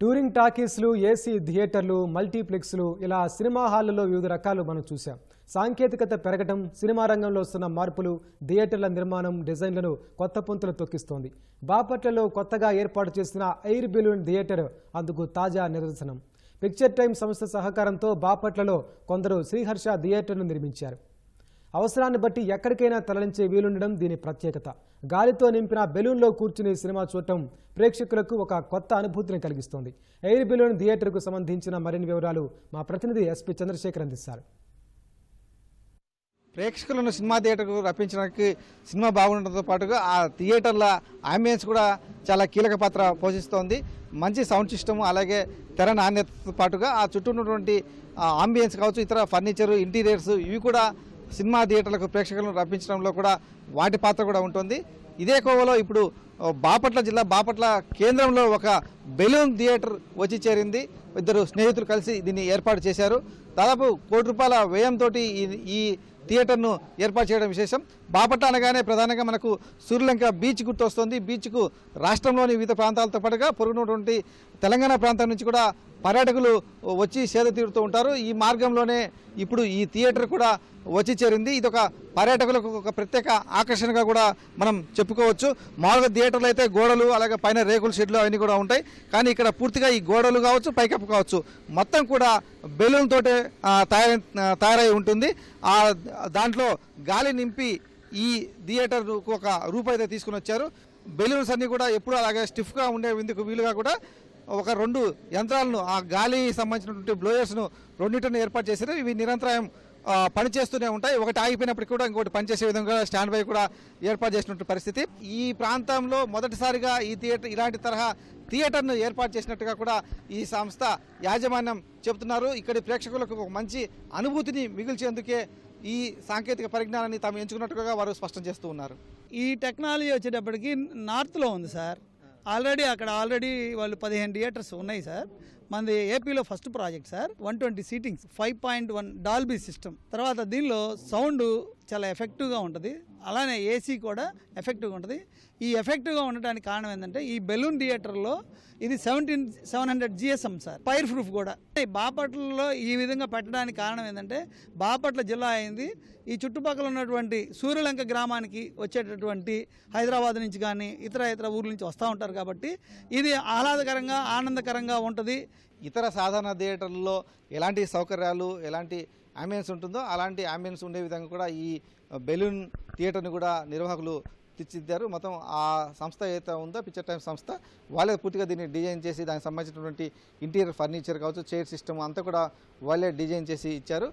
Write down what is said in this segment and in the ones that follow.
Touring టాకీస్లు AC థియేటర్లు మల్టీప్లెక్స్లు ఇలా cinema హాళ్ళలో వివిధ రకాలు మనం చూసాం సాంకేతికత పెరగటం సినిమా రంగంలో వస్తున్న మార్పులు థియేటర్ల నిర్మాణం డిజైన్లను కొత్త పుంతలు తొక్కిస్తోంది. బాపట్లలో కొత్తగా ఏర్పాటు చేసిన ఎయిర్ బెలూన్ థియేటర్ అందుకు తాజా నిదర్శనం. పిక్చర్ టైమ్ సంస్థ సహకారంతో బాపట్లలో కొందరు శ్రీహర్ష థియేటర్ను నిర్మించారు. అవసరాన్ని బట్టి ఎక్కడికైనా తరలించే వీలుండడం దీని ప్రత్యేకత. గాలితో నింపిన బెలూన్లో కూర్చుని సినిమా చూడటం ప్రేక్షకులకు ఒక కొత్త అనుభూతిని కలిగిస్తోంది. ఎయిర్ బెలూన్ థియేటర్కు సంబంధించిన మరిన్ని వివరాలు మా ప్రతినిధి ఎస్పీ చంద్రశేఖర్ అందిస్తారు. ప్రేక్షకులను సినిమా థియేటర్కు రప్పించడానికి సినిమా బాగుండటంతో పాటుగా ఆ థియేటర్ల అంబియన్స్ కూడా చాలా కీలక పాత్ర పోషిస్తోంది. మంచి సౌండ్ సిస్టమ్ అలాగే తెర నాణ్యతతో పాటుగా ఆ చుట్టూ ఉన్నటువంటి అంబియన్స్ కావచ్చు ఇతర ఫర్నిచర్ ఇంటీరియర్స్ ఇవి కూడా సినిమా థియేటర్లకు ప్రేక్షకులను రప్పించడంలో కూడా వాటి పాత్ర కూడా ఉంటుంది. ఇదే కోవలో ఇప్పుడు బాపట్ల జిల్లా బాపట్ల కేంద్రంలో ఒక బెలూన్ థియేటర్ వచ్చి చేరింది. ఇద్దరు స్నేహితులు కలిసి దీన్ని ఏర్పాటు చేశారు. దాదాపు కోటి రూపాయల వ్యయంతో ఈ థియేటర్ను ఏర్పాటు చేయడం విశేషం. బాపట్ల అనగానే ప్రధానంగా మనకు సూర్యలంక బీచ్ గుర్తొస్తుంది. బీచ్కు రాష్ట్రంలోని వివిధ ప్రాంతాలతో పాటుగా పొరుగునటువంటి తెలంగాణ ప్రాంతం నుంచి కూడా పర్యాటకులు వచ్చి సేద తీరుతూ ఉంటారు. ఈ మార్గంలోనే ఇప్పుడు ఈ థియేటర్ కూడా వచ్చి చేరింది. ఇది ఒక పర్యాటకులకు ఒక ప్రత్యేక ఆకర్షణగా కూడా మనం చెప్పుకోవచ్చు. మామూలుగా థియేటర్లు అయితే గోడలు అలాగే పైన రేకుల షెడ్లు అవన్నీ కూడా ఉంటాయి. కానీ ఇక్కడ పూర్తిగా ఈ గోడలు కావచ్చు పైకప్పు కావచ్చు మొత్తం కూడా బెలూన్ తోటే తయారై తయారై ఉంటుంది. ఆ దాంట్లో గాలి నింపి ఈ థియేటర్కు ఒక రూపాయి అయితే తీసుకుని వచ్చారు. బెలూన్స్ అన్నీ కూడా ఎప్పుడు అలాగే స్టిఫ్గా ఉండే విందుకు వీలుగా కూడా ఒక రెండు యంత్రాలను ఆ గాలి సంబంధించినటువంటి బ్లోయర్స్ను రెండింటిని ఏర్పాటు చేశారు. ఇవి నిరంతరం పనిచేస్తూనే ఉంటాయి. ఒకటి ఆగిపోయినప్పటికీ కూడా ఇంకోటి పనిచేసే విధంగా స్టాండ్ బై కూడా ఏర్పాటు చేసినటువంటి పరిస్థితి. ఈ ప్రాంతంలో మొదటిసారిగా ఈ థియేటర్ ఇలాంటి తరహా థియేటర్ను ఏర్పాటు చేసినట్టుగా కూడా ఈ సంస్థ యాజమాన్యం చెబుతున్నారు. ఇక్కడి ప్రేక్షకులకు ఒక మంచి అనుభూతిని మిగిల్చేందుకే ఈ సాంకేతిక పరిజ్ఞానాన్ని తాము ఎంచుకున్నట్టుగా వారు స్పష్టం చేస్తూ ఉన్నారు. ఈ టెక్నాలజీ వచ్చేటప్పటికి నార్త్లో ఉంది సార్. ఆల్రెడీ అక్కడ ఆల్రెడీ వాళ్ళు పదిహేను థియేటర్స్ ఉన్నాయి సార్. మనది ఏపీలో first project sir. One twenty seatings five point one Dolby system. తర్వాత దీనిలో సౌండ్ చాలా ఎఫెక్టివ్గా ఉంటుంది. అలానే ఏసీ కూడా ఎఫెక్టివ్గా ఉంటుంది. ఈ ఎఫెక్టివ్గా ఉండడానికి కారణం ఏంటంటే ఈ బెలూన్ థియేటర్లో ఇది seventeen seven hundred GSM sir. Fireproof కూడా. బాపట్లలో ఈ విధంగా పెట్టడానికి కారణం ఏంటంటే బాపట్ల జిల్లా అయింది. ఈ చుట్టుపక్కల ఉన్నటువంటి సూర్యలంక గ్రామానికి వచ్చేటటువంటి హైదరాబాద్ నుంచి కానీ ఇతర ఇతర ఊర్ల నుంచి వస్తూ ఉంటారు కాబట్టి ఇది ఆహ్లాదకరంగా ఆనందకరంగా ఉంటుంది. ఇతర సాధారణ థియేటర్లలో ఎలాంటి సౌకర్యాలు ఎలాంటి అంబియన్స్ ఉంటుందో అలాంటి అంబియన్స్ ఉండే విధంగా కూడా ఈ బెలూన్ థియేటర్ని కూడా నిర్వాహకులు తీర్చిదిద్దారు మొత్తం ఆ సంస్థ ఏదైతే ఉందో పిక్చర్ టైమ్ సంస్థ వాళ్ళే పూర్తిగా దీన్ని డిజైన్ చేసి దానికి సంబంధించినటువంటి ఇంటీరియర్ ఫర్నిచర్ కావచ్చు చైర్ సిస్టమ్ అంతా కూడా వాళ్ళే డిజైన్ చేసి ఇచ్చారు.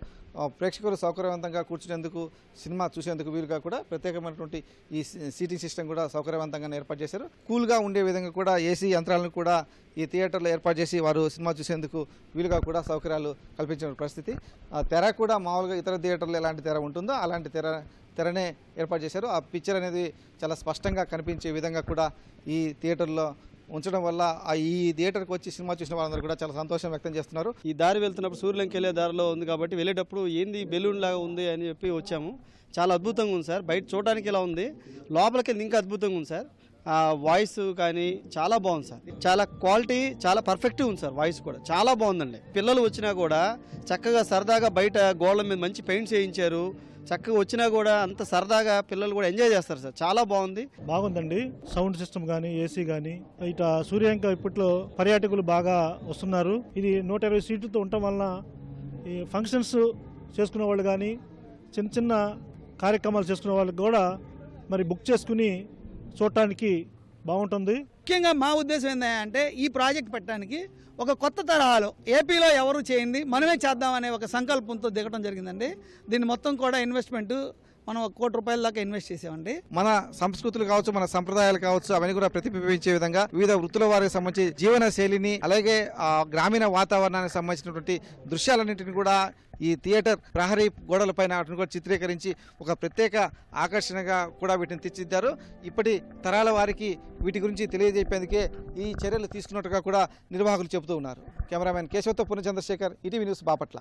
ప్రేక్షకులు సౌకర్యవంతంగా కూర్చునేందుకు సినిమా చూసేందుకు వీలుగా కూడా ప్రత్యేకమైనటువంటి ఈ సీటింగ్ సిస్టమ్ కూడా సౌకర్యవంతంగా ఏర్పాటు చేశారు. కూల్గా ఉండే విధంగా కూడా ఏసీ యంత్రాలను కూడా ఈ థియేటర్లో ఏర్పాటు చేసి వారు సినిమా చూసేందుకు వీలుగా కూడా సౌకర్యాలు కల్పించిన పరిస్థితి. ఆ తెర కూడా మామూలుగా ఇతర థియేటర్లో ఎలాంటి తెర ఉంటుందో అలాంటి తెర తెరనే ఏర్పాటు చేశారు. ఆ పిక్చర్ అనేది చాలా స్పష్టంగా కనిపించే విధంగా కూడా ఈ థియేటర్లో ఉంచడం వల్ల ఆ ఈ థియేటర్కి వచ్చి సినిమా చూసిన వాళ్ళందరూ కూడా చాలా సంతోషం వ్యక్తం చేస్తున్నారు. ఈ దారి వెళ్తున్నప్పుడు సూర్యలంకి వెళ్ళే దారిలో ఉంది కాబట్టి వెళ్ళేటప్పుడు ఏంది బెలూన్ లాగా ఉంది అని చెప్పి వచ్చాము. చాలా అద్భుతంగా ఉంది సార్. బయట చూడడానికి ఇలా ఉంది. లోపలికి ఇంకా అద్భుతంగా ఉంది సార్. ఆ వాయిస్ కానీ చాలా బాగుంది సార్. చాలా క్వాలిటీ చాలా పర్ఫెక్ట్గా ఉంది సార్ వాయిస్ కూడా. చాలా బాగుందండి. పిల్లలు వచ్చినా కూడా చక్కగా సరదాగా బయట గోడల మీద మంచి పెయింట్స్ వేయించారు. చక్కగా వచ్చినా కూడా అంత సరదాగా పిల్లలు కూడా ఎంజాయ్ చేస్తారు సార్. చాలా బాగుంది. బాగుందండి. సౌండ్ సిస్టమ్ కానీ ఏసీ కానీ ఇట సూర్యాంక ఇప్పట్లో పర్యాటకులు బాగా వస్తున్నారు. ఇది నూట ఇరవై సీట్లతో ఉండటం వలన ఈ ఫంక్షన్స్ చేసుకునే వాళ్ళు కానీ చిన్న చిన్న కార్యక్రమాలు చేసుకునే వాళ్ళకి కూడా మరి బుక్ చేసుకుని చూడటానికి బాగుంటుంది. ముఖ్యంగా మా ఉద్దేశం ఏంటంటే ఈ ప్రాజెక్ట్ పెట్టడానికి ఒక కొత్త తరహాలో ఏపీలో ఎవరు చేయండి మనమే చేద్దామనే ఒక సంకల్పంతో దిగడం జరిగిందండి. దీన్ని మొత్తం కూడా ఇన్వెస్ట్మెంట్ మనం ఒక కోటి రూపాయల దాకా ఇన్వెస్ట్ చేసామండి. మన సంస్కృతులు కావచ్చు మన సంప్రదాయాలు కావచ్చు అవన్నీ కూడా ప్రతిబింబించే విధంగా వివిధ వృత్తుల వారికి సంబంధించి జీవన శైలిని అలాగే గ్రామీణ వాతావరణానికి సంబంధించినటువంటి దృశ్యాలన్నింటిని కూడా ఈ థియేటర్ ప్రహరీ గోడల పైన వాటిని కూడా చిత్రీకరించి ఒక ప్రత్యేక ఆకర్షణగా కూడా వీటిని తీర్చిదిద్దారు. ఇప్పటి తరాల వారికి వీటి గురించి తెలియజెప్పేందుకే ఈ చర్యలు తీసుకున్నట్టుగా కూడా నిర్వాహకులు చెబుతూ ఉన్నారు. కెమెరామెన్ కేశవతో పూర్ణ చంద్రశేఖర్ ఈటీవీ న్యూస్ బాపట్ల.